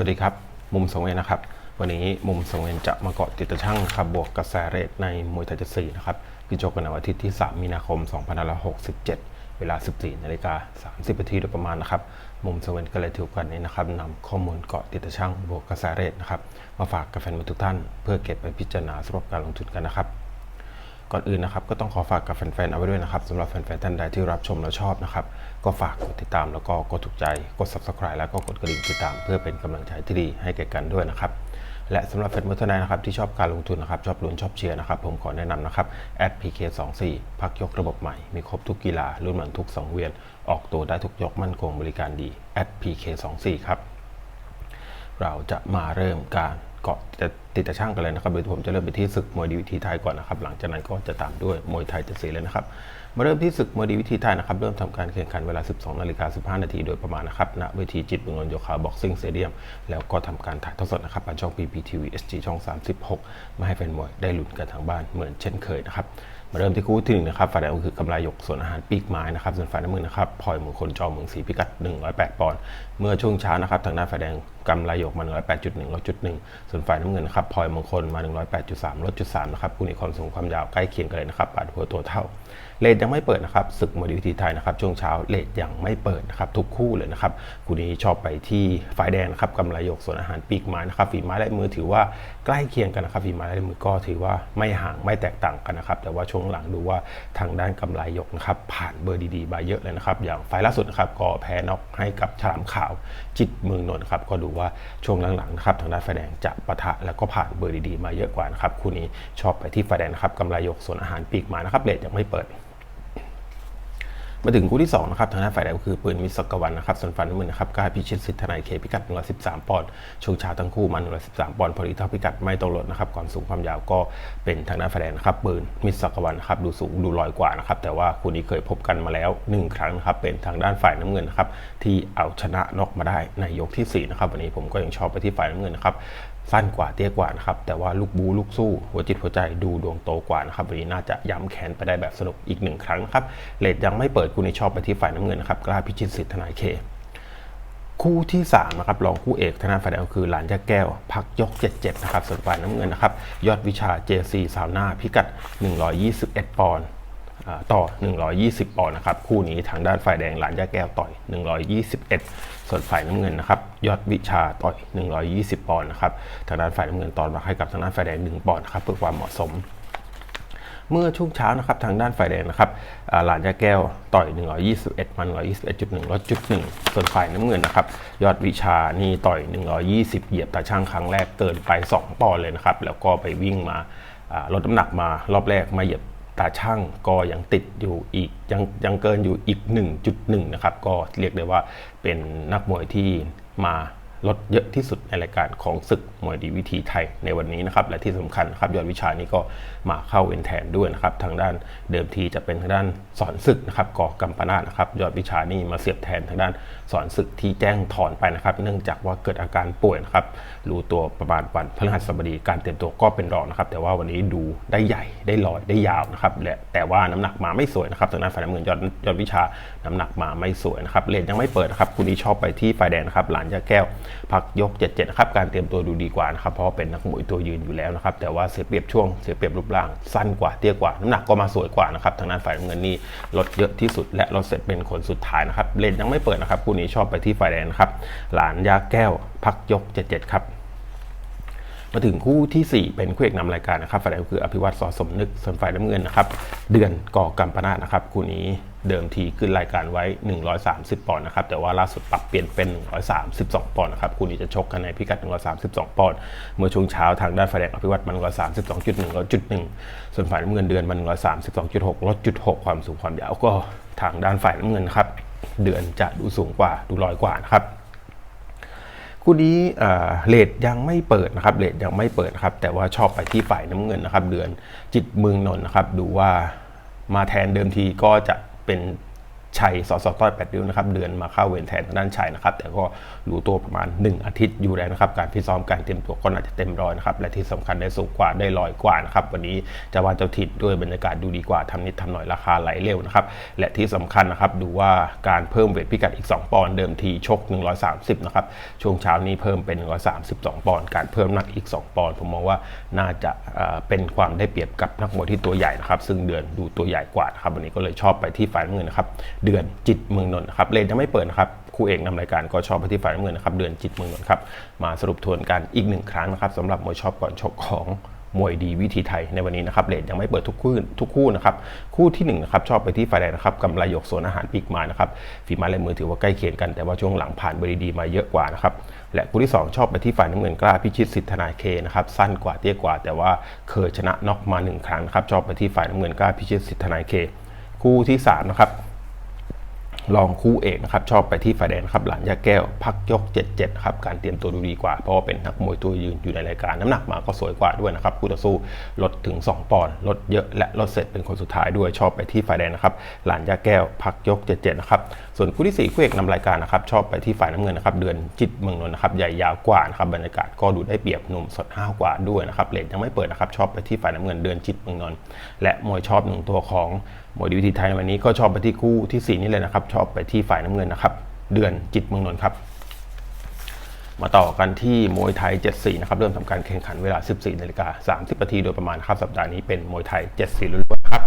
วัสดีครับ มุมสงเวนนะครับ วันนี้มุมสงเวนจะมาเกาะติดตะช่างครับบวกกระแสเรทในมวยไทยเจ็ดสีนะครับพี่โจกกันในวันอาทิตย์ที่ 3 มีนาคม 2567 เวลา 14นาฬิกา30นาทีโดยประมาณนะครับ มุมสงเวนก็เลยถือโอกันนี้นะครับนำข้อมูลเกาะติดตะช่างบวกกระแสเรทนะครับ มาฝากกับแฟนมวยทุกท่าน เพื่อเก็บไปพิจารณาสำหรับการลงทุนกันนะครับ ก่อนอื่นนะครับก็ต้องขอฝากกับแฟนๆเอาไว้ด้วยนะครับสำหรับแฟนๆท่านใดที่รับชมและชอบนะครับก็ฝากกดติดตามแล้วก็กดถูกใจกด subscribe แล้วก็กดกระดิ่งติดตาม เพื่อเป็นกำลังใจที่ดีให้แก่กันด้วยนะครับและสำหรับแฟนมวยท่านใดนะครับที่ชอบการลงทุนนะครับชอบลุ้นชอบเชียร์นะครับผมขอแนะนำนะครับ @pk24 พักยกระบบใหม่ มีครบทุกกีฬารุ่นเหมือนทุกสังเวียน ออกตัวได้ทุกยกมั่นคงบริการดี @pk24 ครับเราจะมาเริ่มการ เกาะจะติดตะช่างกันเลยนะครับโดยผมจะเริ่มไปที่ศึกมวยดีวิธีไทยก่อนนะครับ หลังจากนั้นก็จะตามด้วยมวยไทยจ็ดสีเลยนะครับ มาเริ่มที่ศึกมวยดีวิธีไทยนะครับ เริ่มทำการแข่งขันเวลา 12นาฬิกา15 นาทีโดยประมาณนะครับ ณ เวทีจิตบุญนนท์โยคาบ็อกซิ่งสเตเดียม แล้วก็ทำการถ่ายทอดสดนะครับผ่านช่อง PPTV SG ช่อง 36 มาให้แฟนมวยได้ลุ้นกันทางบ้านเหมือนเช่นเคยนะครับ มาเริ่มที่คู่ที่หนึ่งนะครับ ฝ่ายแดงก็คือกำไรหยกส่วนอาหารปีกไม้นะครับ ส่วนฝ่ายน้ำมือนะครับพลอยมงคลจอมเมืองศรีพิกัด 108 ปอนด์ เมื่อช่วงเช้านะครับทางด้านฝ่ายแดงกำไรหยกมา 108.1ลดจุด1ส่วนฝ่ายน้ำเงินครับพลอยมงคลมา 108.3ลดจุด3นะครับคู่นี้ความสูงความยาวใกล้เคียงกันเลยนะครับปาดหัวตัวเท่าเลทยังไม่เปิดนะครับศึกมวยดีวิธีไทยนะครับช่วงเช้าเลทยังไม่เปิดนะครับทุกคู่เลยนะครับคู่นี้ชอบไปที่ฝ่ายแดงนะครับกำไรหยกส่วนอาหารปีกไม้นะครับฝีไม้ลายมือถือว่าใกล้เคียงกันนะครับฝีไม้ลายมือก็ถือว่าไม่ห่างไม่แตกต่างกันนะครับแต่ว่าช่วงหลังดูว่าทางด้านกำไรหยกนะครับผ่านเบอร์ดีๆมาเยอะเลยนะครับอย่างไฟล่าสุดนะครับก็แพ้น็อกให้กับฉลามขาวจิตเมืองนนท์ครับก็ดูว่าช่วงหลังๆนะครับทางด้านไฟแดงจะปะทะแล้วก็ผ่านเบอร์ดีๆมาเยอะกว่านะครับคู่นี้ชอบไปที่ไฟแดงนะครับกำไรยกส่วนอาหารปีกมานะครับเลทยังไม่เปิด มาถึงคู่ที่2นะครับทางด้านฝ่ายแดงก็คือปืนวิศกวันนะครับส่วนฝ่ายน้ำเงินนะครับกายพิชิตสิทธนายเคพิกัด113ปอนด์ช่วงเช้าทั้งคู่มา113ปอนด์พอดีเท่าพิกัดไม่ตกลดนะครับก่อนสูงความยาวก็เป็นทางด้านฝ่ายแดงนะครับปืนมิศกวันนะครับดูสูงดูลอยกว่านะครับแต่ว่าคู่นี้เคยพบกันมาแล้ว 1 ครั้งนะครับเป็นทางด้านฝ่ายน้ำเงินนะครับที่เอาชนะนอกมาได้ในยกที่4นะครับวันนี้ผมก็ยังชอบไปที่ฝ่ายน้ำเงินนะครับ สั้นกว่าเตี้ยกว่านะครับ แต่ว่าลูกบูลูกสู้ หัวจิตหัวใจดูดวงโตกว่านะครับวันนี้น่าจะย้ำแขนไปได้แบบสนุกอีกหนึ่งครั้งนะครับเลดยังไม่เปิดคู่นี้ชอบไปที่ฝ่ายน้ำเงินนะครับกล้าพิชิตสิทธิ์ทนายเคคู่ที่3นะครับรองคู่เอกธนาฝ่ายแดงคือหลานยาแก้ว พักยก 77 นะครับส่วนฝ่ายน้ำเงินนะครับ ยอดวิชา JC สาวหน้าพิกัด 121 ปอนด์อ่า ต่อ 120 ปอนด์นะครับ คู่นี้ทางด้านฝ่ายแดงหลานยาแก้วต่อย 121 ส่วนฝ่ายน้ำเงินนะครับ ยอดวิชาต่อย 120 ปอนด์นะครับ ทางด้านฝ่ายน้ำเงินตอนมาให้กับทางด้านฝ่ายแดง 1 ปอนด์นะครับเพื่อความเหมาะสมเมื่อช่วงเช้านะครับทางด้านฝ่ายแดงนะครับหลานยาแก้วต่อย 121 มัน 121.1ลดจุด1ส่วนฝ่ายน้ำเงินนะครับยอดวิชานี่ต่อย 120 เหยียบตาช่างครั้งแรกเกินไป 2 ปอนด์เลยนะครับ แล้วก็ไปวิ่งมาลดน้ำหนักมารอบแรกมาเหยียบ ตาช่างก็ยังติดอยู่อีกยังยังเกินอยู่อีก 1.1 นะครับ ก็เรียกได้ว่าเป็นนักมวยที่มา ลดเยอะที่สุดในรายการของศึกมวยดีวิธีไทยในวันนี้นะครับและที่สำคัญครับยอดวิชานี้ก็มาเข้าเอ็นแทนด้วยนะครับทางด้านเดิมทีจะเป็นทางด้านสอนศึกนะครับก่อกัมปนาตนะครับยอดวิชานี่มาเสียบแทนทางด้านสอนศึกที่แจ้งถอนไปนะครับ เนื่องจากว่าเกิดอาการป่วยนะครับรู้ตัวประมาณวันพฤหัสบดีการเตรียมตัวก็เป็นรองนะครับ แต่ว่าวันนี้ดูได้ใหญ่ได้ลอยได้ยาวนะครับและแต่ว่าน้ำหนักมาไม่สวยนะครับทางด้านฝ่ายน้ำเงินยอดยอดวิชาน้ำหนักมาไม่สวยนะครับเลนยังไม่เปิดครับคุณนี้ชอบไปที่ฝ่ายแดงนะครับหลานยาแก้ว พักยก 77ครับการเตรียมตัวดูดีกว่านะครับเพราะเป็นนักมวยตัวยืนอยู่แล้วนะครับแต่ว่าเสียเปรียบช่วงเสียเปรียบรูปร่างสั้นกว่าเตี้ยกว่าน้ำหนักก็มาสวยกว่านะครับทางด้านฝ่ายเงินนี่ลดเยอะที่สุด และลดเสร็จเป็นคนสุดท้ายนะครับเลนยังไม่เปิดนะครับคู่นี้ชอบไปที่ฝ่ายแดงครับหลานยาแก้ว พักยก 77 ครับมาถึงคู่ทีสี่4 เป็นคู่เอกนำรายการนะครับฝ่ายแดงคืออภิวัตสอสมนึกส่วนฝ่ายน้ำเงินนะครับ เดือนก่อกัมปนาตนะครับคู่นี้ เดิมทีขึ้นรายการไว้ 130 ปอนด์นะครับ แต่ว่าล่าสุดปรับเปลี่ยนเป็น 132 ปอนด์นะครับ คู่นี้จะชกกันในพิกัด 132 ปอนด์ เมื่อช่วงเช้าทางด้านฝ่ายแดงอภิวัตมัน132.1ลดจุด1ส่วนฝ่ายน้ำเงินเดือนมัน132.6ลดจุด6ความสูงความยาวก็ทางด้านฝ่ายน้ำเงินครับ เดือนจะดูสูงกว่าดูลอยกว่านะครับคู่นี้เลทยังไม่เปิดนะครับเลทยังไม่เปิดครับ แต่ว่าชอบไปที่ฝ่ายน้ำเงินนะครับ เดือนจิตเมืองนนท์นะครับ ดูว่ามาแทนเดิมทีก็จะ เป็นชัยสอสต้อยแปดริ้วนะครับ เดือนมาเข้าเวรแทนทางด้านชัยนะครับ แต่ก็รู้ตัวประมาณ 1 อาทิตย์อยู่แล้วนะครับการพิซ้อมการเตรียมตัวก็น่าจจะเต็มร้อยนะครับและที่สำคัญได้สูงกว่าได้ลอยกว่านะครับวันนี้จะว่าเจ้าถิ่นด้วยบรรยากาศดูดีกว่าทำนิดทำหน่อยราคาไหลเร็วนะครับและที่สำคัญนะครับดูว่าการเพิ่มเวทพิกัดอีก 2 ปอนด์เดิมทีชก 130นะครับช่วงเช้านี้เพิ่มเป็น 132 ปอนด์การเพิ่มหนักอีก 2 ปอนด์ผมมองว่าน่าจะเป็นความได้เปรียบกับนักมวยที่ตัวใหญ่นะครับซึ่งเดือนดูตัวใหญ่กว่านะครับวันนี้ก็เลยชอบไปที่ฝ่ายน้ำเงินนะครับเดือนจิตเมืองนนท์นะครับเลนยังไม่เปิดนะครับ คู่เอกนำรายการก็ชอบไปที่ฝ่ายน้ำเงินนะครับเดือนจิตเมืองนนท์ครับมาสรุปทวนกันอีกหนึ่งครั้งนะครับสำหรับมวยชอบก่อนชกของมวยดีวิธีไทยในวันนี้นะครับเลทยังไม่เปิดทุกคู่ทุกคู่นะครับคู่ที่1นะครับชอบไปที่ฝ่ายแดงนะครับกำไรหยกโซนอาหารปีกมานะครับฝีไม้ลายมือถือว่าใกล้เคียงกันแต่ว่าช่วงหลังผ่านบริดีมาเยอะกว่านะครับและคู่ที่ 2 ชอบไปที่ฝ่ายน้ำเงินกล้าพิชิตสิทธนายเคนะครับสั้นกว่าเตี้ยกว่า แต่ว่าเคยชนะน็อกมาหนึ่งครั้งนะครับชอบไปที่ฝ่ายน้ำเงินกล้าพิชิตสิทธนาเค คู่ที่3นะครับ ลองคู่เอกนะครับชอบไปที่ฝ่ายแดงนะครับหลานยาแก้ว พักยก 77ครับการเตรียมตัวดูดีกว่าเพราะว่าเป็นนักมวยตัวยืนอยู่ในรายการน้ำหนักมาก็สวยกว่าด้วยนะครับคู่ต่อสู้ลดถึง 2 ปอนด์ลดเยอะและลดเสร็จเป็นคนสุดท้ายด้วยชอบไปที่ฝ่ายแดงนะครับหลานยาแก้ว พักยก 77นะครับส่วนคู่ที่4คู่เอกนำรายการนะครับชอบไปที่ฝ่ายน้ำเงินนะครับเดือนจิตเมืองนนท์นะครับใหญ่ยาวกว่านะครับบรรยากาศก็ดูได้เปรียบหนุ่มสดห้าวกว่าด้วยนะครับเลทยังไม่เปิดนะครับชอบไปที่ฝ่ายน้ำเงินเดือนจิตเมืองนนท์และมวยชอบหนึ่งตัวของ มวยดีวิธีไทยในวันนี้ก็ชอบไปที่คู่ที่ 4 นี่เลยนะครับ ชอบไปที่ฝ่ายน้ำเงินนะครับ เดือนจิตเมืองนนท์ครับ มาต่อกันที่มวยไทย 74 นะครับ เริ่มทำการแข่งขันเวลา 14นาฬิกา30นาทีโดยประมาณครับสัปดาห์นี้เป็นมวยไทย 74ล้วนๆครับ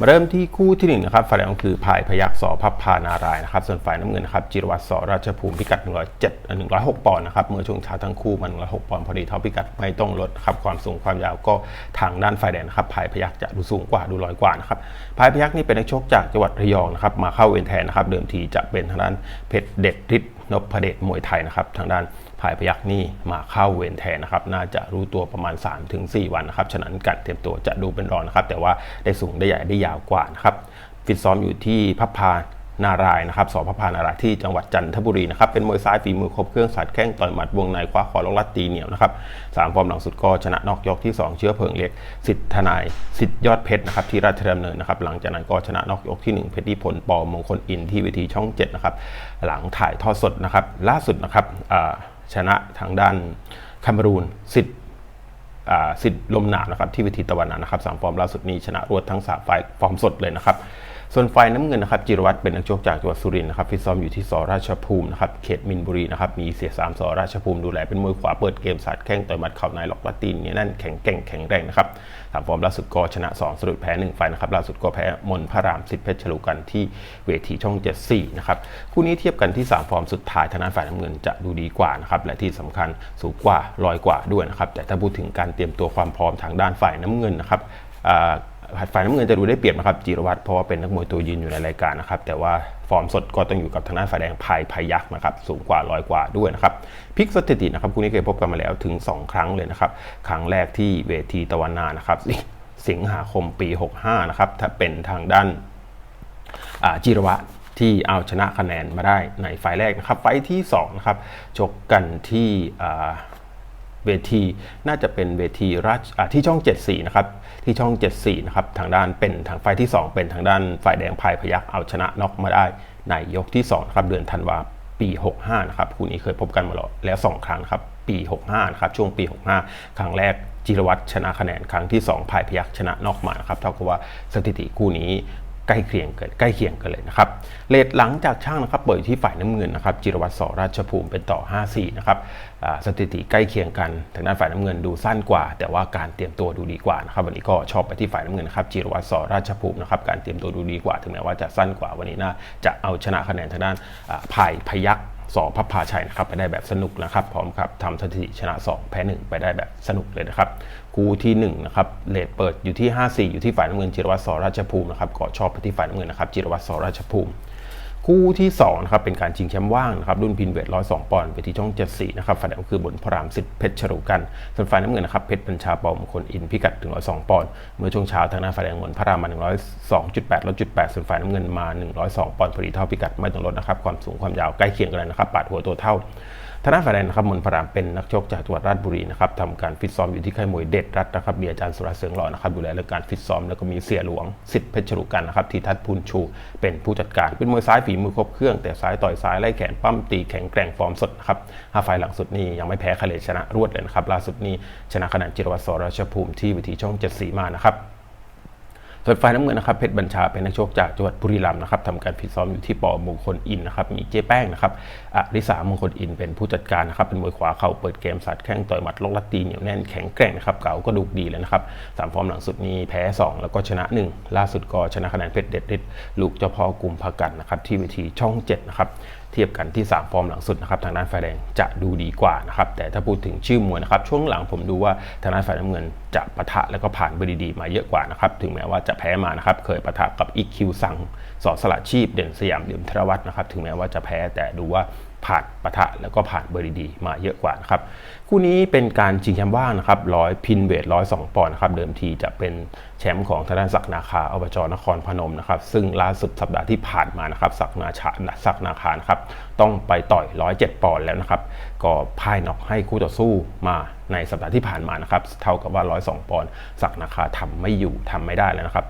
มาเริ่มที่คู่ที่หนึ่งนะครับฝ่ายแดงคือพายพยักษ์สอพับพานารายนะครับส่วนฝ่ายน้ำเงินนะครับจิรวัตรสอราชภูมิพิกัด 107 106 ปอนด์นะครับเมื่อช่วงเช้าทั้งคู่มัน106 ปอนด์พอดีเท่าพิกัดไม่ต้องลดครับความสูงความยาวก็ทางด้านฝ่ายแดงครับพายพยักษ์จะดูสูงกว่าดูลอยกว่านะครับพายพยักษ์นี่เป็นนักชกจากจังหวัดระยองนะครับมาเข้าเวรแทนนะครับเดิมทีจะเป็นทางด้านเพชรเด็ดฤทธิ์นพเดชมวยไทยนะครับทางด้าน พายพยักหนี่มาเข้าเวรแทนนะครับ น่าจะรู้ตัวประมาณ 3-4 วันนะครับ ฉะนั้นการเตรียมตัวจะดูเป็นรองนะครับ แต่ว่าได้สูงได้ใหญ่ได้ยาวกว่านะครับ ฟิตซ้อมอยู่ที่พับพานารายนะครับสอพับพานารายที่จังหวัดจันทบุรีนะครับ เป็นมวยซ้ายฝีมือครบเครื่องสัดแข้งต่อยหมัดวงในคว้าคอลงรัดตีเหนียวนะครับสามฟอร์มหลังสุดก็ชนะนอกยกที่ 2 เชื้อเพลิงเล็กสิทธทนายสิทธยอดเพชรนะครับที่ราชดำเนินนะครับ หลังจากนั้นก็ชนะนอกยกที่ 1 เพชรที่พลปอมงคลอินที่เวทีช่อง7นะครับหลังถ่ายทอดสดนะครับล่าสุดนะครับ ชนะทางด้านแคมเบรูนสิทธิ์สิทธิ์ลมหนาวนะครับที่วิธีตะวันนานะครับสามฟอร์มล่าสุดนี้ชนะรวดทั้งสามไฟฟอร์มสดเลยนะครับ ส่วนไฟน้ำเงินนะครับจิรวัตรเป็นนักชกจากจังหวัดสุรินทร์นะครับฟิตซ้อมอยู่ที่สราชภูมินะครับเขตมินบุรีนะครับมีเสียสามสราชภูมิดูแลเป็นมวยขวาเปิดเกมสาดแข้งต่อยหมัดเข่าในล็อกลัตีนเนี่ยนั่นแข็งแกร่งแข็งแรงนะครับสามฟอร์มล่าสุดก็ชนะสองสะดุดแพ้หนึ่งไฟนะครับล่าสุดก็แพ้มนพระรามสิทธิ์เพชรฉลูกันที่เวทีช่องเจ็ดสี่นะครับคู่นี้เทียบกันที่สามฟอร์มสุดท้ายทางด้านฝ่ายน้ำเงินจะดูดีกว่านะครับและที่สำคัญสูงกว่าลอยกว่าด้วยนะครับแต่ถ้าพูดถึงการเตรียมตัวความพร้อมทางด้านฝ่ายน้ำเงินนะครับ ฝ่ายน้ำเงินจะดูได้เปรียบนะครับจิรวัตรเพราะว่าเป็นนักมวยตัวยืนอยู่ในรายการนะครับแต่ว่าฟอร์มสดก็ต้องอยู่กับทางด้านฝ่ายแดงพายพยักนะครับสูงกว่าลอยกว่าด้วยนะครับพิกสถิตินะครับคู่นี้เคยพบกันมาแล้วถึง 2 ครั้งเลยนะครับครั้งแรกที่เวทีตะวันนานะครับสิงหาคมปี 65นะครับถ้าเป็นทางด้านจิรวะที่เอาชนะคะแนนมาได้ในไฟล์แรกนะครับไฟล์ที่2นะครับชกกันที่ เวทีน่าจะเป็นเวทีราชที่ช่อง 74 นะครับ ที่ช่อง 74 นะครับ ทางด้านเป็นทางไฟล์ที่ 2 เป็นทางด้านฝ่ายแดงพายพยักเอาชนะน็อกมาได้ในยกที่2ครับเดือนธันวาปี 65 นะครับคู่นี้เคยพบกันมาแล้ว 2 ครั้งครับ ปี 65 นะครับ ช่วงปี 65 ครั้งแรกจิรวัตรชนะคะแนนครั้งที่2พายพยักชนะนอกมานะครับ เท่ากับว่าสถิติคู่นี้ ใกล้เคียงกันใกล้เคียงกันเลยนะครับเลทหลังจากช่างนะครับเปิดที่ฝ่ายน้ำเงินนะครับจิรวัตรสอราชภูมิเป็นต่อ 5-4 นะครับสถิติใกล้เคียงกันทางด้านฝ่ายน้ำเงินดูสั้นกว่า แต่ว่าการเตรียมตัวดูดีกว่านะครับวันนี้ก็ชอบไปที่ฝ่ายน้ำเงินนะครับจิรวัตรสอราชภูมินะครับการเตรียมตัวดูดีกว่า ถึงแม้ว่าจะสั้นกว่าวันนี้น่าจะเอาชนะคะแนนทางด้านอ่าพายพยักสอพับพาชัยนะครับไปได้แบบสนุกนะครับพร้อมครับทำสถิติชนะ 2 แพ้ 1 ไปได้แบบสนุกเลยนะครับ คู่ที่1นะครับเลทเปิดอยู่ที่ 5-4 อยู่ที่ฝ่ายน้ำเงินจิรวัตรสอราชภูมินะครับก็ชอบไปที่ฝ่ายน้ำเงินนะครับจิรวัตรสอราชภูมิ คู่ที่2นะครับเป็นการชิงแชมป์ว่างนะครับรุ่นพินเวท102 ปอนด์ไปที่ช่อง 74 นะครับฝ่ายแดงคือบนพระรามสิทธิ์เพชรฉลูกันส่วนฝ่ายน้ำเงินนะครับเพชรบัญชาปอมคนอินพิกัดถึง102 ปอนด์เมื่อช่วงเช้าทางหน้าฝ่ายแดงบนพระรามมา102.8ลดจุด8ส่วนฝ่ายน้ำเงินมา 102 ปอนด์พอดีเท่าพิกัดไม่ต้องลดนะครับความสูงความยาวใกล้เคียงกันเลยนะครับปาดหัวตัวเท่า ทางด้านฝ่ายแดนะครับมนต์พรามเป็นนักชกจากจังหวัดราชบุรีนะครับทำการฟิตซ้อมอยู่ที่ค่ายมวยเด็ดรัฐนะครับมีอาจารย์สุรเสริงหล่อนะครับดูแลเรื่องการฟิตซ้อมแล้วก็มีเสียหลวงสิทธิ์เพชรรุกันนะครับที่ทัดพูนชู เป็นผู้จัดการเป็นมวยซ้ายฝีมือครบเครื่องแต่ซ้ายต่อยซ้ายไล่แขนปั้มตีแข็งแกร่งฟอร์มสดครับห้าไฟล์หลังสุดนี้ยังไม่แพ้ใครเลยชนะรวดเลยนะครับล่าสุดนี้ชนะคะแนนจิรวัตรสรชภูมิที่วิธีช่องเจ็ดสีมานะครับ ส่วนฝ่ายน้ำเงินนะครับเพชรบัญชาเป็นนักชกจากจังหวัดบุรีรัมย์นะครับทำการฟิตซ้อมอยู่ที่ปอมงคลอินนะครับมีเจ๊แป้งนะครับอริสามงคลอินเป็นผู้จัดการนะครับเป็นมวยขวาเข่าเปิดเกมสัดแข้งต่อยหมัดลงลัดตีเหนียวแน่นแข็งแกร่งนะครับเก่าก็ดูดีเลยนะครับสามฟอร์มหลังสุดนี้แพ้ 2 แล้วก็ชนะ 1 ล่าสุดก็ชนะคะแนนเพชรเด็ดฤทธิ์ลูกเจ้าพ่อกลุ่มพากันนะครับที่เวทีช่อง7นะครับ เทียบกันที่ 3 ฟอร์มหลังสุดนะครับทางด้านฝ่ายแดงจะดูดีกว่านะครับแต่ถ้าพูดถึงชื่อมวยนะครับช่วงหลังผมดูว่าทางด้านฝ่ายน้ำเงินจะปะทะแล้วก็ผ่านเบร์ดีๆมาเยอะกว่านะครับถึงแม้ว่าจะแพ้มานะครับเคยปะทะกับอีคิวสังสอสละชีพเด่นสยามเดี่ยมธรวัฒน์นะครับถึงแม้ว่าจะแพ้แต่ดูว่า ผ่านปะทะแล้วก็ผ่านเบอร์ดีมาเยอะกว่านะครับคู่นี้เป็นการชิงแชมป์ว่างนะครับร้อยพินเวทร้อยสองปอนด์นะครับเดิมทีจะเป็นแชมป์ของทางด้านศักนาคาอบจนครพนมนะครับซึ่งล่าสุดสัปดาห์ที่ผ่านมานะครับศักนาชาศักนาคานะครับต้องไปต่อย107ปอนด์แล้วนะครับก็พ่ายนอกให้คู่ต่อสู้มาในสัปดาห์ที่ผ่านมานะครับเท่ากับว่า 102 ปอนด์ศักนาคาทำไม่อยู่ทำไม่ได้แล้วนะครับ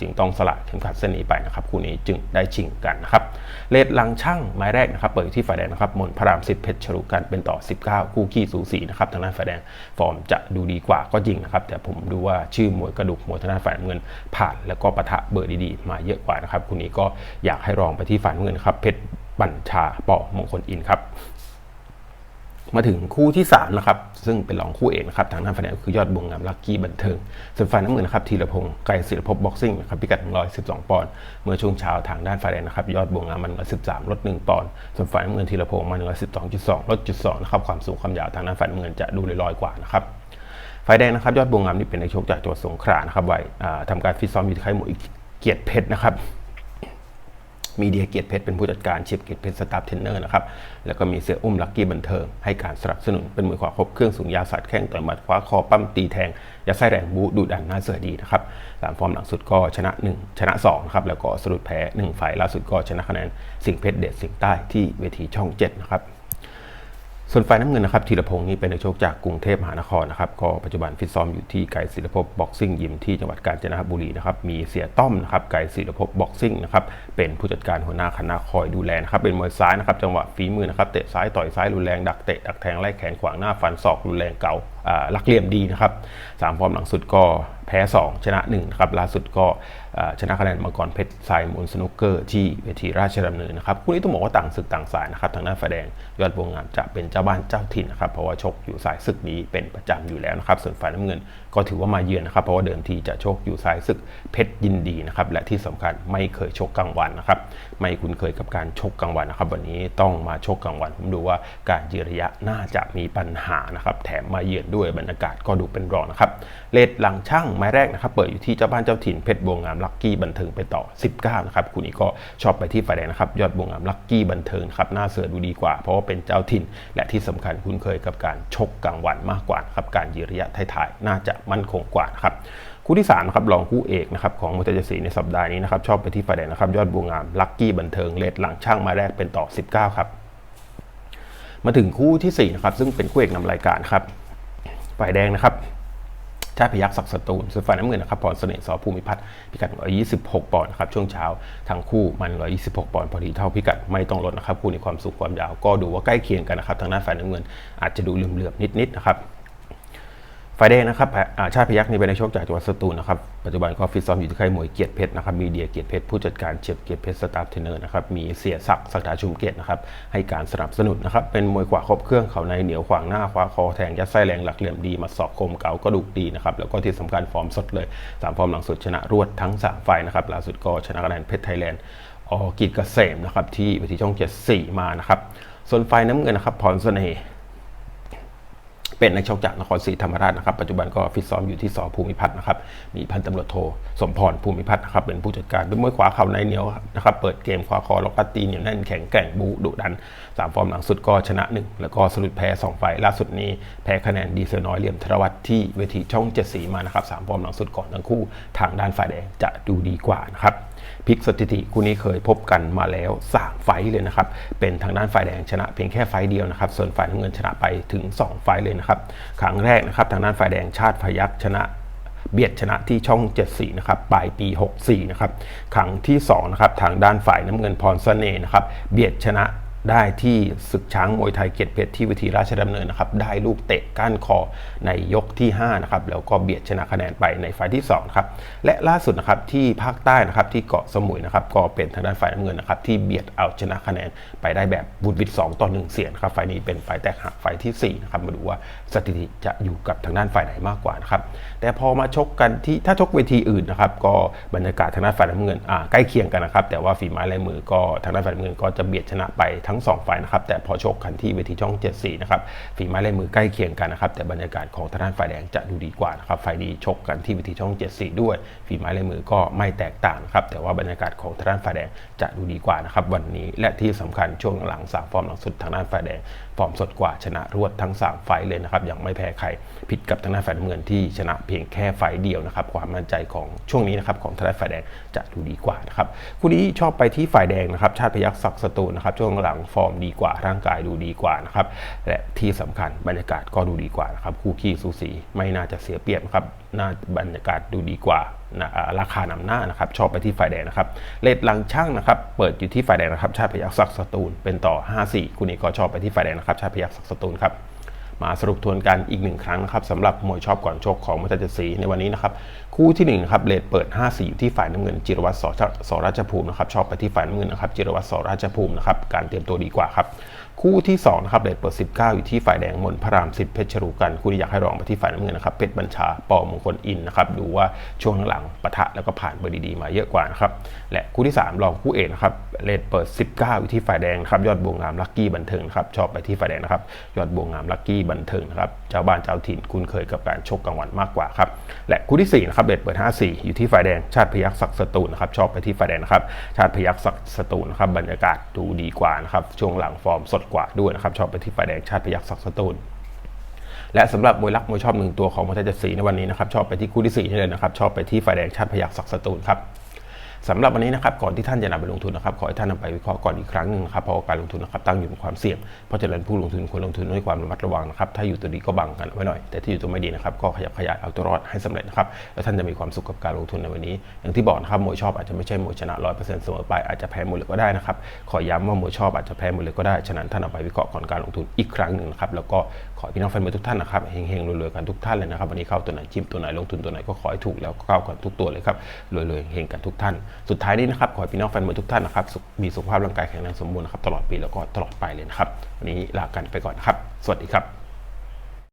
จึงต้องสละเข็มขัดเส้นนี้ไปนะครับคู่นี้จึงได้ชิงกันนะครับเลดลังช่างไม้แรกนะครับเปิดที่ฝ่ายแดงนะครับมนพระรามสิบเพชรชรุกันเป็นต่อ 19 คู่ขี้สูสีนะครับทางด้านฝ่ายแดงฟอร์มจะดูดีกว่าก็จริงนะครับ แต่ผมดูว่าชื่อมวยกระดูกมวยทางด้านฝ่ายเงินผ่าน แล้วก็ปะทะเบอร์ดีๆ มาเยอะกว่านะครับคู่นี้ก็อยากให้รองไปที่ฝ่ายเงินครับเพชรบัญชาปอมงคลอินครับ มาถึงคู่ที่3นะครับซึ่งเป็นรองคู่เอกนะครับทางด้านฝ่ายแดงคือยอดบวงงามลักกี้บันเทิงส่วนฝ่ายน้ำเงินนะครับธีรพงศ์ไกรศิลปภพบ็อกซิ่งนะครับพิกัด 112 ปอนด์เมื่อช่วงเช้าทางด้านฝ่ายแดงนะครับยอดบวงงามมัน113ลด1ปอนด์ส่วนฝ่ายน้ำเงินธีรพงศ์มา112.2ลดจุด2นะครับความสูงความยาวทางด้านฝ่ายน้ำเงินจะดูลอยๆกว่านะครับฝ่ายแดงนะครับยอดบวงงามนี่เป็นนักชกจากจังหวัดสงขลานะครับไว้ทำการฟิตซ้อมอยู่ที่ค่ายมวยเกียรติเพชรนะครับ มีเดียเกียรติเพชรเป็นผู้จัดการเชฟเกียรติเพชรสตาฟเทนเนอร์นะครับ แล้วก็มีเสืออุ้มลักกี้บันเทิง ให้การสนับสนุนเป็นมือขวาครบเครื่องสูงยาสัตว์แข้งต่อยหมัดคว้าคอปั้มตีแทงยาไส้แรงบูดูดันหน้าเสือดีนะครับสามฟอร์มหลังสุดก็ชนะ 1 ชนะ2นะครับแล้วก็สรุปแพ้1ฝ่ายล่าสุดก็ชนะคะแนนสิงเพชรเดชสิงใต้ที่เวทีช่อง7นะครับ ส่วนฝ่ายน้ำเงินนะครับธีรพงศ์นี่เป็นนักชกจากกรุงเทพมหานครนะครับก็ปัจจุบันฟิตซ้อมอยู่ที่ไกรศิลปภพบ็อกซิ่งยิมที่จังหวัดกาญจนบุรีนะครับมีเสียต้อมนะครับไกรศิลปภพบ็อกซิ่งนะครับเป็นผู้จัดการหัวหน้าคณะคอยดูแลนะครับเป็นมวยซ้ายนะครับจังหวะฝีมือนะครับเตะซ้ายต่อยซ้ายรุนแรงดักเตะดักแทงไล่แขนขวางหน้าฟันศอกรุนแรงเก่า ลักเหลี่ยมดีนะครับสามฟอร์มหลังสุดก็แพ้ 2 ชนะ1นะครับล่าสุดก็ชนะคะแนนมังกรเพชรไซมูลสนุกเกอร์ที่เวทีราชดำเนินนะครับคู่นี้ต้องบอกว่าต่างศึกต่างสายนะครับทางด้านฝ่ายแดงยอดวงงามจะเป็นเจ้าบ้านเจ้าถิ่นนะครับเพราะว่าชกอยู่สายศึกนี้เป็นประจำอยู่แล้วนะครับส่วนฝ่ายน้ำเงินก็ถือว่ามาเยือนนะครับเพราะว่าเดิมทีจะชกอยู่สายศึกเพชรยินดีนะครับและที่สำคัญไม่เคยชกกลางวันนะครับไม่คุ้นเคยกับการชกกลางวันนะครับวันนี้ต้องมาชกกลางวันผมดูว่าการยืนระยะน่าจะมีปัญหานะครับแถมมาเยือนด้วย้วยบรรยากาศก็ดูเป็นรองนะครับเลดหลังช่างไม้แรกนะครับ เปิดอยู่ที่เจ้าบ้านเจ้าถิ่นเพชรบวงงามลักกี้บันเทิงไปต่อ 19 นะครับคุณนี้ก็ชอบไปที่ฝ่ายแดงนะครับ ยอดบวงงามลักกี้บันเทิงครับหน้าเสือดูดีกว่า เพราะว่าเป็นเจ้าถิ่น และที่สำคัญคุ้นเคยกับการชกกลางวันมากกว่าครับการยืนระยะท้ายๆน่าจะมั่นคงกว่านะครับคู่ที่3นะครับรองคู่เอกนะครับของมุตจสีในสัปดาห์นี้นะครับชอบไปที่ฝ่ายแดงนะครับยอดบวงงามลักกี้บันเทิงเลดหลังช่างมาแรกเป็นต่อ 19 ครับ มาถึงคู่ที่4นะครับซึ่งเป็นคู่เอกนำรายการครับ ฝ่ายแดงนะครับชาติพยักษ์ศักดิ์สตูลส่วนฝ่ายน้ำเงินนะครับพรเสน่ห์สอภูมิพัฒน์พิกัด 126 ปอนด์ครับช่วงเช้าทั้งคู่มัน 126 ปอนด์พอดีเท่าพิกัดไม่ต้องลดนะครับคู่ในความสูงความยาวก็ดูว่าใกล้เคียงกันนะครับทางด้านฝ่ายน้ำเงินอาจจะดูเหลื่อมๆนิดๆนะครับ ฝ่ายแดงนะครับชาติพยักษ์นี่เป็นนักชกจากจังหวัดสตูลนะครับ ปัจจุบันก็ฟิตซ้อมอยู่ที่ค่ายมวยเกียรติเพชรนะครับ มีเดียเกียรติเพชรผู้จัดการเฉียบเกียรติเพชรสตาฟเทรนเนอร์นะครับ มีเสียศักดิ์สักดาชุมเกียรตินะครับ ให้การสนับสนุนนะครับ เป็นมวยขวาครบเครื่องเขาในเหนียวขวางหน้าขวาคอแทงยัดไส้แรงหลักเหลี่ยมดีมาสอบคมเก๋ากระดูกดีนะครับ แล้วก็ที่สำคัญฟอร์มสดเลยสามฟอร์มหลังสุดชนะรวดทั้ง3ไฟนะครับ ล่าสุดก็ชนะคะแนนเพชรไทยแลนด์ออกิจเกษมนะครับที่วิธีช่องเจ็ดสี่มานะครับ ส่วนไฟน้ำเงินนะครับพรเสน่ห์ เป็นนักชกจากนครศรีธรรมราชนะครับปัจจุบันก็ฟิตซ้อมอยู่ที่สภูมิพัฒน์นะครับมีพันตำรวจโทสมพรภูมิพัฒน์นะครับเป็นผู้จัดการเป็นมวยขวาเข่าในเหนียวนะครับเปิดเกมคว้าคอล้วก็ตีเหนียวแน่นแข็งแกร่งบูดุดันสามฟอร์มหลังสุดก็ชนะหนึ่งแล้วก็สรุปแพ้สองไฟล่าสุดนี้แพ้คะแนนดีเซลน้อยเหลี่ยมธนวัฒน์ที่เวทีช่องเจ็ดสีมานะครับสามฟอร์มหลังสุดก่อนทั้งคู่ทางด้านฝ่ายแดงจะดูดีกว่านะครับ พลิกสถิติคู่นี้เคยพบกันมาแล้ว3ไฟเลยนะครับ เป็นทางด้านฝ่ายแดงชนะเพียงแค่ไฟเดียวนะครับ ส่วนฝ่ายน้ำเงินชนะไปถึง 2 ไฟเลยนะครับ ครั้งแรกนะครับทางด้านฝ่ายแดงชาติพยักชนะเบียดชนะที่ช่อง 74 นะครับ ปลายปี 64 นะครับ ครั้งที่2นะครับ ทางด้านฝ่ายน้ำเงินพรสเสน่ห์นะครับ เบียดชนะ ได้ที่ศึกช้างมวยไทยเกียรติเพชรที่วิธีราชดำเนินนะครับ ได้ลูกเตะก้านคอในยกที่5นะครับแล้วก็เบียดชนะคะแนนไปในไฟล์ที่2ครับและล่าสุดนะครับที่ภาคใต้นะครับที่เกาะสมุยนะครับก็เป็นทางด้านฝ่ายน้ำเงินนะครับที่เบียดเอาชนะคะแนนไปได้แบบบุดวิด2ต่อ1เสียงครับไฟล์นี้เป็นไฟล์แตกหักไฟล์ทีสี่4นะครับมาดูว่าสถิติจะอยู่กับทางด้านฝ่ายไหนมากกว่านะครับแต่พอมาชกกันที่ถ้าชกเวทีอื่นนะครับก็บรรยากาศทางด้านฝ่ายน้ำเงินอ่าใกล้เคียงกันนะครับแต่ว่าฝีไม้ลายมือก็ทางด้านฝ่ายน้ำเงินก็จะเบียดชนะไปทั้งสองฝ่ายนะครับ แต่พอชกกันที่เวทีช่อง 74 นะครับ ฝีไม้ลายมือใกล้เคียงกันนะครับ แต่บรรยากาศของทางด้านฝ่ายแดงจะดูดีกว่านะครับ ฝ่ายดีชกกันที่เวทีช่อง 74 ด้วย ฝีไม้ลายมือก็ไม่แตกต่างครับ แต่ว่าบรรยากาศของทางด้านฝ่ายแดงจะดูดีกว่านะครับวันนี้ และที่สำคัญช่วงหลังสามฟอร์มหลังสุดทางด้านฝ่ายแดง ฟอร์มสดกว่าชนะรวดทั้ง 3 ไฟเลยนะครับ ยังไม่แพ้ใคร ผิดกับทางด้านฝ่ายน้ำเงินที่ชนะเพียงแค่ไฟเดียวนะครับ ความมั่นใจของช่วงนี้นะครับของทางด้านฝ่ายแดงจะดูดีกว่านะครับ คู่นี้ชอบไปที่ฝ่ายแดงนะครับ ชาติพยัคฆ์ศักดิ์สตูนะครับ ช่วงหลังฟอร์มดีกว่าร่างกายดูดีกว่านะครับและที่สำคัญบรรยากาศก็ดูดีกว่านะครับคู่ขี้สูสีไม่น่าจะเสียเปรียบครับน่าบรรยากาศดูดีกว่านะราคานำหน้านะครับชอบไปที่ฝ่ายแดงนะครับเลดหลังช่างนะครับเปิดอยู่ที่ฝ่ายแดงนะครับชาติพยักษ์ศักสตูลเป็นต่อ 5-4คู่นี้ก็ชอบไปที่ฝ่ายแดงนะครับชาติพยักษ์ศักสตูลครับ มาสรุปทวนกันอีกหนึ่งครั้งนะครับสำหรับมวยชอบก่อนชกของมัตจศรีในวันนี้นะครับคู่ที่1นงนะครับเลดเปิด 5 4 อยู่ที่ฝ่ายน้ำเงิน จิรวัตรสอสอราชภูมินะครับชอบไปที่ฝ่ายน้ำเงินนะครับจิรวัตรสอราชภูมินะครับการเตรียมตัวดีกว่าครับ คู่ที่2นะครับเลดเปิด 19 อยู่ที่ฝ่ายแดงมนพระรามสิทธิเพชรชรูกัน คู่ที่อยากให้รองไปที่ฝ่ายน้ำเงินนะครับเพชรบัญชาปอมงคลอินนะครับดูว่าช่วงหลังปะทะแล้วก็ผ่านเบอร์ดีๆมาเยอะกว่านะครับและคู่ที่ 3 รองคู่เอกนะครับเลดเปิด 19 อยู่ที่ฝ่ายแดงครับยอดบวงงามลักกี้บันเทิงครับชอบไปที่ฝ่ายแดงนะครับยอดบวงงามลักกี้บันเทิงนะครับเจ้าบ้านเจ้าถิ่นคุ้นเคยกับการชกกลางวันมากกว่าครับและคู่ที่4นะครับเลดเปิด 54 อยู่ที่ฝ่ายแดงชาติพยัคฆ์ศักดิ์สตูลนะครับชอบไปที่ฝ่ายแดงนะครับชาติพยัคฆ์ศักดิ์สตูลนะครับบรรยากาศดูดีกว่านะครับช่วงหลังฟอร์มสดกว่าด้วยนะครับชอบไปที่ฝ่ายแดงชาติพยักษ์ศักดิ์สตูลและสำหรับมวยรักมวยชอบหนึ่งตัวของมัทจศรีในวันนี้นะครับชอบไปที่คู่ที่4นี่เลยนะครับชอบไปที่ฝ่ายแดงชาติพยักษ์ศักดิ์สตูลครับ สำหรับวันนี้นะครับก่อนที่ท่านจะนำไปลงทุนนะครับขอให้ท่านนำไปวิเคราะห์ก่อนอีกครั้งหนึ่งนะครับเพราะการลงทุนนะครับตั้งอยู่บนความเสี่ยงเพราะฉะนั้นผู้ลงทุนควรลงทุนด้วยความระมัดระวังนะครับถ้าอยู่ตัวดีก็บังกันไว้หน่อย แต่ที่อยู่ตัวไม่ดีนะครับก็ขยับขยายเอาตัวรอดให้สำเร็จนะครับแล้วท่านจะมีความสุขกับการลงทุนในวันนี้ อย่างที่บอกนะครับมวยชอบอาจจะไม่ใช่มวยชนะร้อยเปอร์เซ็นต์เสมอไปอาจจะแพ้หมดเลยก็ได้นะครับขอย้ำว่ามวยชอบอาจจะแพ้หมดเลยก็ได้ฉะนั้นท่านเอาไปวิเคราะห์ก่อนการลงทุนอีกครั้งหนึ่งนะครับแล้วก็ขอพี่น้องแฟนมวยทุกท่านนะครับเฮงๆรวยๆกันทุกท่านเลยนะครับวันนี้เข้าตัวไหนจิ้มตัวไหนลงทุนตัวไหนก็ขอให้ถูกแล้วก็เข้ากันทุกตัวเลยครับรวยๆเฮงกันทุกท่าน สุดท้ายนี้นะครับขอให้พี่น้องแฟนมวยทุกท่านนะครับมีสุขภาพร่างกายแข็งแรงสมบูรณ์นะครับตลอดปีแล้วก็ตลอดไปเลยนะครับวันนี้ลากันไปก่อนนะครับ สวัสดีครับ